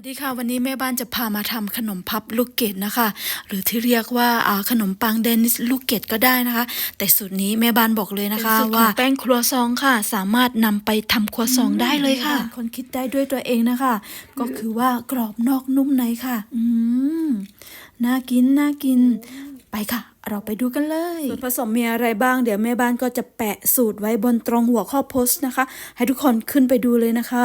วัสดีค่ะ วันนี้แม่บ้านจะพามาทำขนมพับลูกเกดนะคะ หรือที่เรียกว่าอ่าขนมปังเดนิสลูกเกดก็ได้นะคะ แต่สูตรนี้แม่บ้านบอกเลยนะคะ ว่าแป้งครัวซองค่ะ สามารถนำไปทำครัวซองได้เลยค่ะ คนคิดได้ด้วยตัวเองนะคะ ก็คือว่ากรอบนอกนุ่มในค่ะ อืมน่ากินน่ากินไปค่ะเราไปดูกันเลยส่วนผสมมีอะไรบ้าง เดี๋ยวแม่บ้านก็จะแปะสูตรไว้บนตรงหัวข้อโพสต์นะคะ ให้ทุกคนขึ้นไปดูเลยนะคะ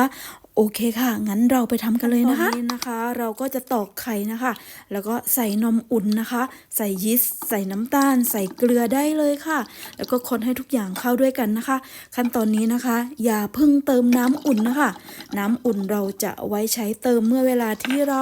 โอเคค่ะ งั้นเราไปทำกันเลยนะคะตอนนี้นะคะ เราก็จะตอกไข่นะคะ แล้วก็ใส่นมอุ่นนะคะ ใส่ยีสต์ใส่น้ำตาล ใส่เกลือได้เลยค่ะ แล้วก็คนให้ทุกอย่างเข้าด้วยกันนะคะ ขั้นตอนนี้นะคะ อย่าเพิ่งเติมน้ำอุ่นนะคะ น้ำอุ่นเราจะไว้ใช้เติมเมื่อเวลาที่เรา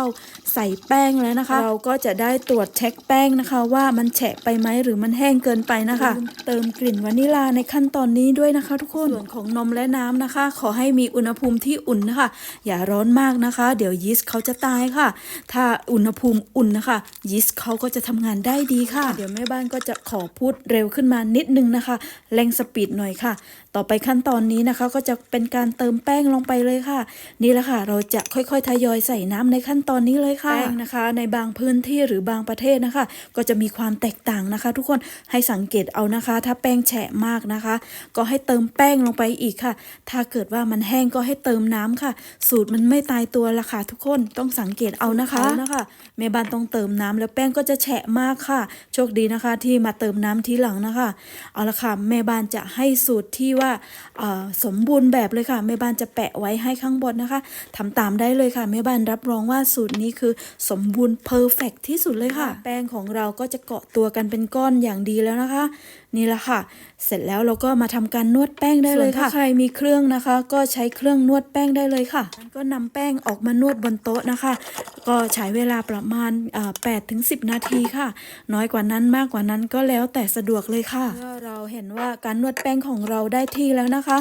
ใส่แป้งแล้วนะคะ เราก็จะได้ตรวจเช็คแป้งนะคะ ว่ามันแฉะไปไหมหรือมันแห้งเกินไปนะคะ เติมกลิ่นวานิลาในขั้นตอนนี้ด้วยนะคะ ทุกคนส่วนของนมและน้ำนะคะ ขอให้มีอุณหภูมิที่อุ่นนะคะอย่าร้อนมากนะคะ เดี๋ยวยีสต์เขาจะตายค่ะ ถ้าอุณหภูมิอุ่นนะคะยีสต์เขาก็จะทำงานได้ดีค่ะ เดี๋ยวแม่บ้านก็จะขอพูดเร็วขึ้นมานิดนึงนะคะ แรงสปีดหน่อยค่ะ ต่อไปขั้นตอนนี้นะคะ ก็จะเป็นการเติมแป้งลงไปเลยค่ะ นี่แหละค่ะ เราจะค่อยๆทยอยใส่น้ำในขั้นตอนนี้เลยค่ะแป้งนะคะ ในบางพื้นที่หรือบางประเทศนะคะ ก็จะมีความแตกต่างนะคะ ทุกคนให้สังเกตเอานะคะ ถ้าแป้งแฉะมากนะคะ ก็ให้เติมแป้งลงไปอีกค่ะ ถ้าเกิดว่ามันแห้งก็ให้เติมน้ำค่ะ สูตรมันไม่ตายตัวละค่ะ ทุกคนต้องสังเกตเอานะคะนะคะแม่บ้านต้องเติมน้ำแล้วแป้งก็จะแฉะมากค่ะ โชคดีนะคะที่มาเติมน้ำทีหลังนะคะ เอาละค่ะแม่บ้านจะให้สูตรที่ว่าเอ่อสมบูรณ์แบบเลยค่ะแม่บ้านจะแปะไว้ให้ข้างบนนะคะทำตามได้เลยค่ะแม่บ้านรับรองว่าสูตรนี้คือสมบูรณ์เพอร์เฟกที่สุดเลยค่ะ แป้งของเราก็จะเกาะตัวกันเป็นก้อนอย่างดีแล้วนะคะ นี่แหละค่ะ เสร็จแล้วเราก็มาทำการนวดแป้งได้เลยค่ะใครมีเครื่องนะคะ ก็ใช้เครื่องนวดแป้งได้เลยค่ะก็นำแป้งออกมานวดบนโต๊ะนะคะ ก็ใช้เวลาประมาณแปดถึงสินาทีค่ะ น้อยกว่านั้นมากกว่านั้นก็แล้วแต่สะดวกเลยค่ะเมื่อเราเห็นว่าการนวดแป้งของเราได้ที่แล้วนะคะ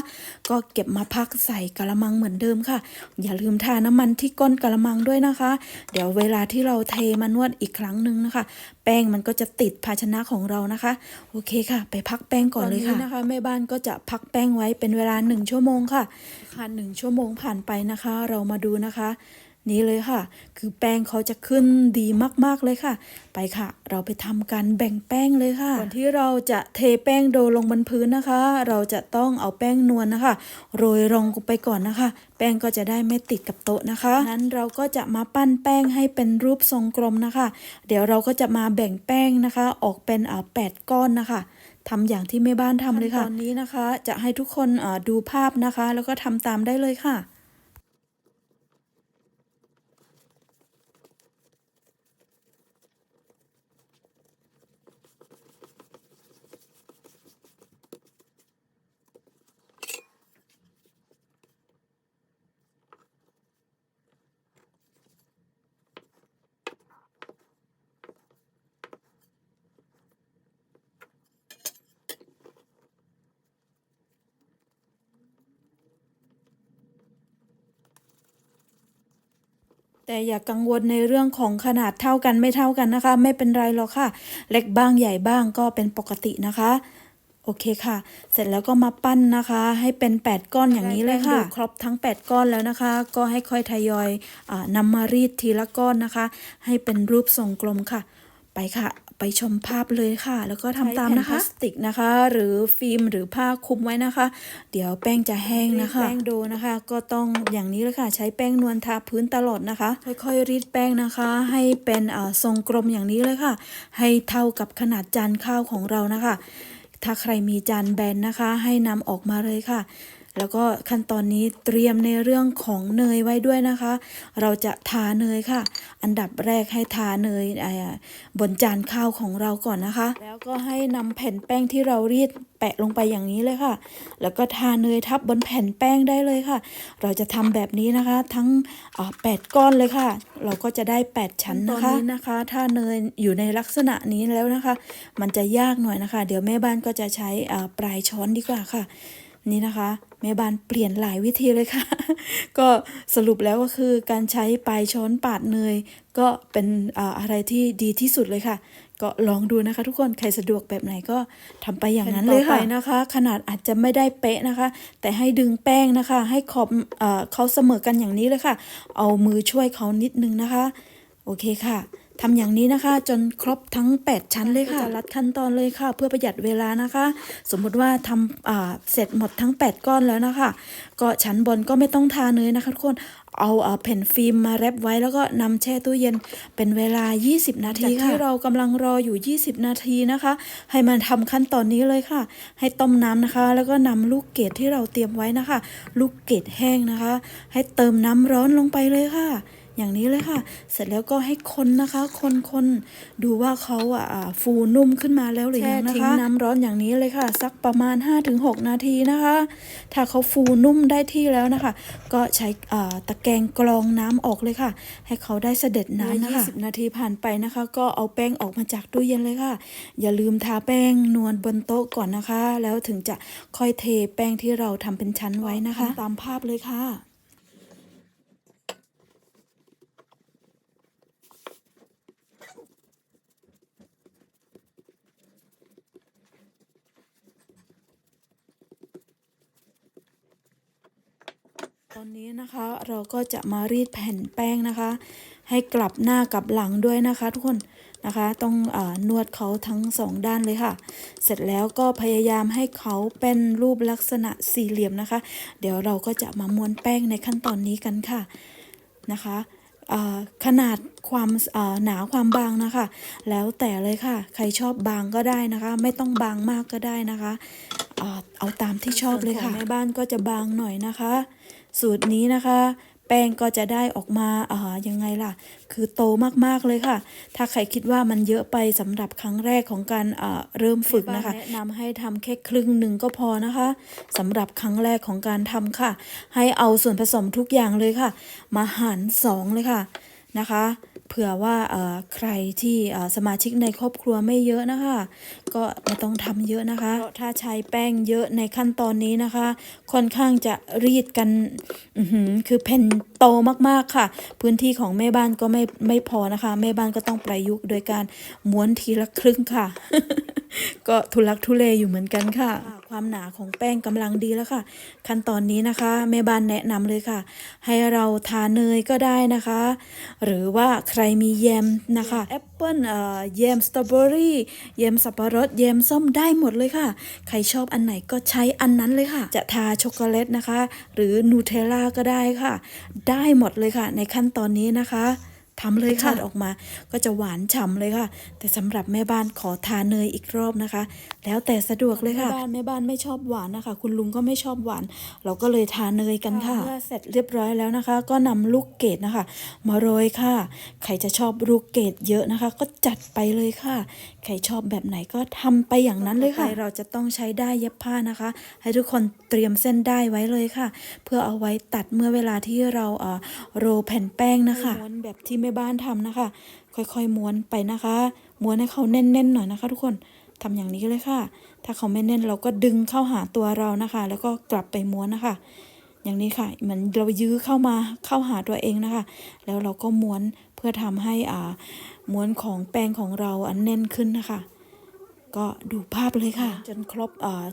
ก็เก็บมาพักใส่กระมังเหมือนเดิมค่ะ อย่าลืมทาน้ำมันที่ก้นกระมังด้วยนะคะ เดี๋ยวเวลาที่เราเทมานวดอีกครั้งหนึ่งนะคะ แป้งมันก็จะติดภาชนะของเรานะคะ โอเคค่ะ ไปพักแป้งก่อนเลยค่ะนะคะแม่บ้านก็จะพักแป้งไว้เป็นเวลาหนึ่งชั่วโมงค่ะค่ะหนึ่งชั่วโมงผ่านไปนะคะ เรามาดูนะคะ นี่เลยค่ะ คือแป้งเขาจะขึ้นดีมากๆเลยค่ะ ไปค่ะ เราไปทำการแบ่งแป้งเลยค่ะก่อนที่เราจะเทแป้งโดลงบนพื้นนะคะ เราจะต้องเอาแป้งนวลนะคะ โรยรองไปก่อนนะคะ แป้งก็จะได้ไม่ติดกับโต๊ะนะคะ นั้นเราก็จะมาปั้นแป้งให้เป็นรูปทรงกลมนะคะ เดี๋ยวเราก็จะมาแบ่งแป้งนะคะ ออกเป็นอ่าแปดก้อนนะคะทำอย่างที่แม่บ้านทำเลยค่ะตอนนี้นะคะ จะให้ทุกคนดูภาพนะคะ แล้วก็ทำตามได้เลยค่ะ แต่อย่ากกังวลในเรื่องของขนาดเท่ากันไม่เท่ากันนะคะ ไม่เป็นไรหรอกค่ะ เล็กบ้างใหญ่บ้างก็เป็นปกตินะคะโอเคค่ะ เสร็จแล้วก็มาปั้นนะคะ ให้เป็น 8 ก้อนอย่างนี้เลยค่ะ ครบทั้ง 8 ก้อนแล้วนะคะ ก็ให้ค่อยทยอยอนำมารีดทีละก้อนนะคะ ให้เป็นรูปทรงกลมค่ะ ไปค่ะ ไปชมภาพเลยค่ะ แล้วก็ทำตามนะคะพลาสติกนะคะ หรือฟิล์มหรือผ้าคลุมไว้นะคะ เดี๋ยวแป้งจะแห้งนะคะ แป้งโดนะคะ ก็ต้องอย่างนี้เลยค่ะ ใช้แป้งนวลทาพื้นตลอดนะคะ ค่อยๆรีดแป้งนะคะ ให้เป็นทรงกลมอย่างนี้เลยค่ะ ให้เท่ากับขนาดจานข้าวของเรานะคะ ถ้าใครมีจานแบนนะคะ ให้นำออกมาเลยค่ะ แล้วก็ขั้นตอนนี้เตรียมในเรื่องของเนยไว้ด้วยนะคะ เราจะทาเนยค่ะ อันดับแรกให้ทาเนยบนจานข้าวของเราก่อนนะคะ แล้วก็ให้นำแผ่นแป้งที่เรารีดแปะลงไปอย่างนี้เลยค่ะ แล้วก็ทาเนยทับบนแผ่นแป้งได้เลยค่ะ เราจะทำแบบนี้นะคะ ทั้งแปดก้อนเลยค่ะ เราก็จะได้ 8 ชั้นนะคะ ตอนนี้นะคะ ถ้าเนยอยู่ในลักษณะนี้แล้วนะคะ มันจะยากหน่อยนะคะ เดี๋ยวแม่บ้านก็จะใช้ปลายช้อนดีกว่าค่ะ นี่นะคะแม่บ้านเปลี่ยนหลายวิธีเลยค่ะ ก็สรุปแล้วก็คือการใช้ปลายช้อนปาดเนย ก็เป็นอะไรที่ดีที่สุดเลยค่ะ ก็ลองดูนะคะ ทุกคนใครสะดวกแบบไหนก็ทำไปอย่างนั้นเลยค่ะนะคะ ขนาดอาจจะไม่ได้เป๊ะนะคะ แต่ให้ดึงแป้งนะคะ ให้ขอบเอ่อเขาเสมอกันอย่างนี้เลยค่ะ เอามือช่วยเขานิดนึงนะคะ โอเคค่ะ ทำอย่างนี้นะคะ จนครบทั้ง 8 ชั้นเลยค่ะจะรัดขั้นตอนเลยค่ะ เพื่อประหยัดเวลานะคะ สมมุติว่าทำเสร็จหมดทั้ง 8 ก้อนแล้วนะคะ ก็ชั้นบนก็ไม่ต้องทาเนยนะคะทุกคนเอาเอาแผ่นฟิล์มมาแรปไว้แล้วก็นำแช่ตู้เย็นเป็นเวลา 20 นาทีค่ะที่เรากำลังรออยู่ 20 นาทีนะคะ ให้มันทำขั้นตอนนี้เลยค่ะ ให้ต้มน้ำนะคะ แล้วก็นำลูกเกดที่เราเตรียมไว้นะคะ ลูกเกดแห้งนะคะ ให้เติมน้ำร้อนลงไปเลยค่ะ อย่างนี้เลยค่ะ เสร็จแล้วก็ให้คนนะคะ คนคนดูว่าเขาอะอ่าฟูนุ่มขึ้นมาแล้วหรือยังนะคะทิ้งน้ำร้อนอย่างนี้เลยค่ะ สักประมาณ 5-6 นาทีนะคะ ถ้าเขาฟูนุ่มได้ที่แล้วนะคะ ก็ใช้อ่าตะแกรงกรองน้ำออกเลยค่ะ ให้เขาได้เสด็จน้ำนะคะ20 นาทีผ่านไปนะคะ ก็เอาแป้งออกมาจากตู้เย็นเลยค่ะ อย่าลืมทาแป้งนวลบนโต๊ะก่อนนะคะ แล้วถึงจะค่อยเทแป้งที่เราทำเป็นชั้นไว้นะคะ ตามภาพเลยค่ะ ตอนนี้นะคะเราก็จะมารีดแผ่นแป้งนะคะ ให้กลับหน้ากลับหลังด้วยนะคะทุกคนนะคะ ต้องอานวดเขาทั้งสองด้านเลยค่ะ เสร็จแล้วก็พยายามให้เขาเป็นรูปลักษณะสี่เหลี่ยมนะคะ เดี๋ยวเราก็จะมาม้วนแป้งในขั้นตอนนี้กันค่ะนะคะขนาดความอ่าหนาความบางนะคะ แล้วแต่เลยค่ะ ใครชอบบางก็ได้นะคะ ไม่ต้องบางมากก็ได้นะคะ เอาตามที่ชอบเลยค่ะแม่บ้านก็จะบางหน่อยนะคะ สูตรนี้นะคะ แป้งก็จะได้ออกมาอ่ายังไงล่ะ คือโตมากๆเลยค่ะ ถ้าใครคิดว่ามันเยอะไปสำหรับครั้งแรกของการอ่าเริ่มฝึกนะคะ แนะนำให้ทำแค่ครึ่งหนึ่งก็พอนะคะสำหรับครั้งแรกของการทำค่ะ ให้เอาส่วนผสมทุกอย่างเลยค่ะ มาหารสองเลยค่ะนะคะ เผื่อว่าเอ่อใครที่สมาชิกในครอบครัวไม่เยอะนะคะ ก็ไม่ต้องทำเยอะนะคะเพราะถ้าใช้แป้งเยอะในขั้นตอนนี้นะคะ ค่อนข้างจะรีดกันคือแผ่น โตมากๆค่ะ พื้นที่ของแม่บ้านก็ไม่ไม่พอนะคะ แม่บ้านก็ต้องประยุกต์โดยการม้วนทีละครึ่งค่ะ ก็ทุลักทุเลอยู่เหมือนกันค่ะ ความหนาของแป้งกำลังดีแล้วค่ะ ขั้นตอนนี้นะคะ แม่บ้านแนะนำเลยค่ะ ให้เราทาเนยก็ได้นะคะ หรือว่าใครมีแยมนะคะแอป ปิลเอ่อแยมสตรอเบอรี่แยมสับปะรดแยมส้มได้หมดเลยค่ะ ใครชอบอันไหนก็ใช้อันนั้นเลยค่ะ จะทาช็อกโกแลตนะคะ หรือนูเทลล่าก็ได้ค่ะ ได้หมดเลยค่ะ ในขั้นตอนนี้นะคะ ทำเลยค่ะออกมา ก็จะหวานฉ่ำเลยค่ะ แต่สำหรับแม่บ้านขอทาเนยอีกรอบนะคะ แล้วแต่สะดวกเลยค่ะแม่บ้านแม่บ้านไม่ชอบหวานนะคะ คุณลุงก็ไม่ชอบหวาน เราก็เลยทาเนยกันค่ะเมื่อเสร็จเรียบร้อยแล้วนะคะ ก็นำลูกเกดนะคะ มาโรยค่ะ ใครจะชอบลูกเกดเยอะนะคะ ก็จัดไปเลยค่ะ ใครชอบแบบไหนก็ทำไปอย่างนั้นเลยค่ะเราจะต้องใช้ได้ายเย็บผ้านะคะ ให้ทุกคนเตรียมเส้นได้ไว้เลยค่ะ เพื่อเอาไว้ตัดเมื่อเวลาที่เราเอ่อโรลแผ่นแป้งนะคะม้วนแบบที่แม่บ้านทำนะคะ ค่อยๆม้วนไปนะคะ ม้วนให้เขาแน่นๆหน่อยนะคะ ทุกคนทำอย่างนี้เลยค่ะ ถ้าเขาไม่แน่นเราก็ดึงเข้าหาตัวเรานะคะ แล้วก็กลับไปม้วนนะคะ อย่างนี้ค่ะเหมือนเรายื้อเข้ามาเข้าหาตัวเองนะคะ แล้วเราก็ม้วนเพื่อทำให้อ่าม้วนของแป้งของเราอันแน่นขึ้นนะคะ ก็ดูภาพเลยค่ะ จนครบอ่า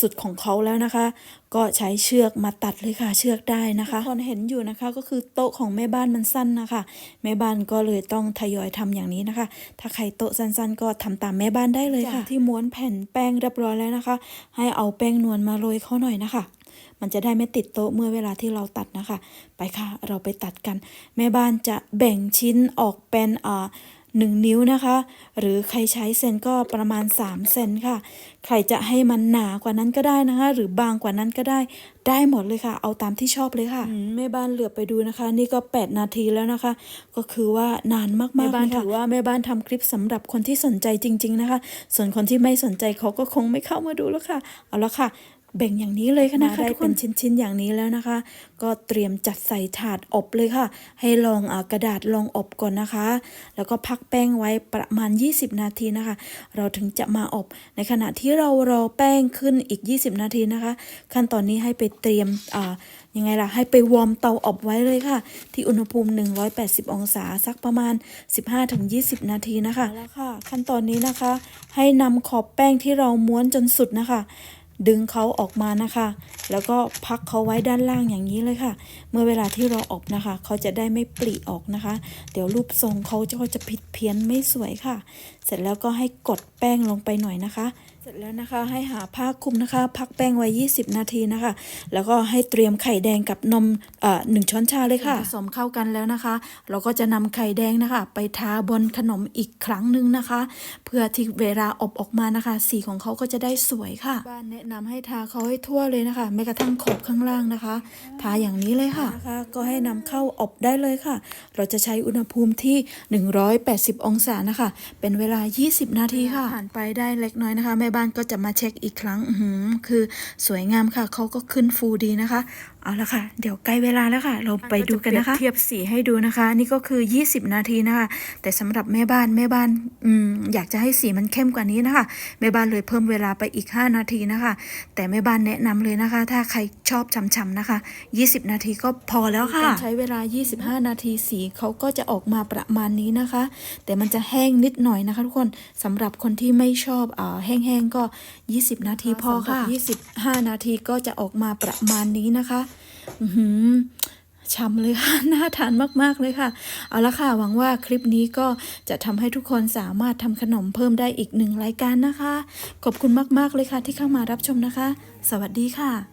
สุดของเขาแล้วนะคะ ก็ใช้เชือกมาตัดเลยค่ะ เชือกได้นะคะคนเห็นอยู่นะคะก็คือโต๊ะของแม่บ้านมันสั้นนะคะ แม่บ้านก็เลยต้องทยอยทำอย่างนี้นะคะ ถ้าใครโต๊ะสั้นๆ ก็ทำตามแม่บ้านได้เลยค่ะที่ม้วนแผ่นแป้งเรียบร้อยแล้วนะคะ ให้เอาแป้งนวลมาโรยเขาหน่อยนะคะมันจะได้ไม่ติดโต๊ะเมื่อเวลาที่เราตัดนะคะ ไปค่ะ เราไปตัดกัน แม่บ้านจะแบ่งชิ้นออกเป็นอ่า หนึ่งนิ้วนะคะ หรือใครใช้เซนก็ประมาณ 3 เซนค่ะ ใครจะให้มันหนากว่านั้นก็ได้นะคะ หรือบางกว่านั้นก็ได้ ได้หมดเลยค่ะ เอาตามที่ชอบเลยค่ะอืมแม่บ้านเหลือบไปดูนะคะ นี่ก็ 8 นาทีแล้วนะคะ ก็คือว่านานมากๆแม่บ้านถือว่าแม่บ้านทำคลิปสำหรับคนที่สนใจจริง ๆนะคะ ส่วนคนที่ไม่สนใจเขาก็คงไม่เข้ามาดูแล้วค่ะ เอาละค่ะ แบ่งอย่างนี้เลยค่ะนะคะได้เป็นชิ้นๆอย่างนี้แล้วนะคะ ก็เตรียมจัดใส่ถาดอบเลยค่ะ ให้ลองอากระดาษลองอบก่อนนะคะ แล้วก็พักแป้งไว้ประมาณ 20 นาทีนะคะ เราถึงจะมาอบ ในขณะที่เรารอแป้งขึ้นอีก 20 นาทีนะคะ ขั้นตอนนี้ให้ไปเตรียมอ่ายังไงล่ะ ให้ไปวอร์มเตาอบไว้เลยค่ะ ที่อุณหภูมิ 180 องศาสักประมาณ 15-20 นาทีนะคะแล้วค่ะ ขั้นตอนนี้นะคะ ให้นำขอบแป้งที่เราม้วนจนสุดนะคะ ดึงเขาออกมานะคะ แล้วก็พักเขาไว้ด้านล่างอย่างนี้เลยค่ะ เมื่อเวลาที่เราอบนะคะ เขาจะได้ไม่ปลีออกนะคะ เดี๋ยวรูปทรงเขาจะจะผิดเพี้ยนไม่สวยค่ะ เสร็จแล้วก็ให้กดแป้งลงไปหน่อยนะคะ เสร็จแล้วนะคะให้หาผ้าคลุมนะคะ พักแป้งไว้ 20 นาทีนะคะ แล้วก็ให้เตรียมไข่แดงกับนมเอ่อหนึ่งช้อนชาเลยค่ะผสมเข้ากันแล้วนะคะ เราก็จะนำไข่แดงนะคะ ไปทาบนขนมอีกครั้งหนึ่งนะคะ เพื่อที่เวลาอบออกมานะคะ สีของเขาก็จะได้สวยค่ะบ้านแนะนำให้ทาเขาให้ทั่วเลยนะคะแม้กระทั่งขอบข้างล่างนะคะ ทาอย่างนี้เลยค่ะนะคะ ก็ให้นำเข้าอบได้เลยค่ะ เราจะใช้อุณหภูมิที่ 180 องศานะคะ เป็นเวลา 20 นาทีค่ะผ่านไปได้เล็กน้อยนะคะแม่บ้านก็จะมาเช็คอีกครั้งอื้อหือคือสวยงามค่ะเขาก็ขึ้นฟูดีนะคะ เอาละค่ะ เดี๋ยวใกล้เวลาแล้วค่ะ เราไปดูกันนะคะ เทียบสีให้ดูนะคะ นี่ก็คือ 20 นาทีนะคะ แต่สำหรับแม่บ้านแม่บ้านอืมอยากจะให้สีมันเข้มกว่านี้นะคะ แม่บ้านเลยเพิ่มเวลาไปอีก 5 นาทีนะคะ แต่แม่บ้านแนะนำเลยนะคะ ถ้าใครชอบช่ำๆนะคะ 20 นาทีก็พอแล้วค่ะใช้เวลา 25 นาทีสีเขาก็จะออกมาประมาณนี้นะคะ แต่มันจะแห้งนิดหน่อยนะคะ ทุกคนสำหรับคนที่ไม่ชอบอ่าแห้งๆก็ 20 นาทีพอค่ะ25 นาทีก็จะออกมาประมาณนี้นะคะ อือหือช่ำเลยค่ะ น่าทานมากๆเลยค่ะ เอาละค่ะ หวังว่าคลิปนี้ก็จะทำให้ทุกคนสามารถทำขนมเพิ่มได้อีกหนึ่งรายการนะคะ ขอบคุณมากๆเลยค่ะที่เข้ามารับชมนะคะ สวัสดีค่ะ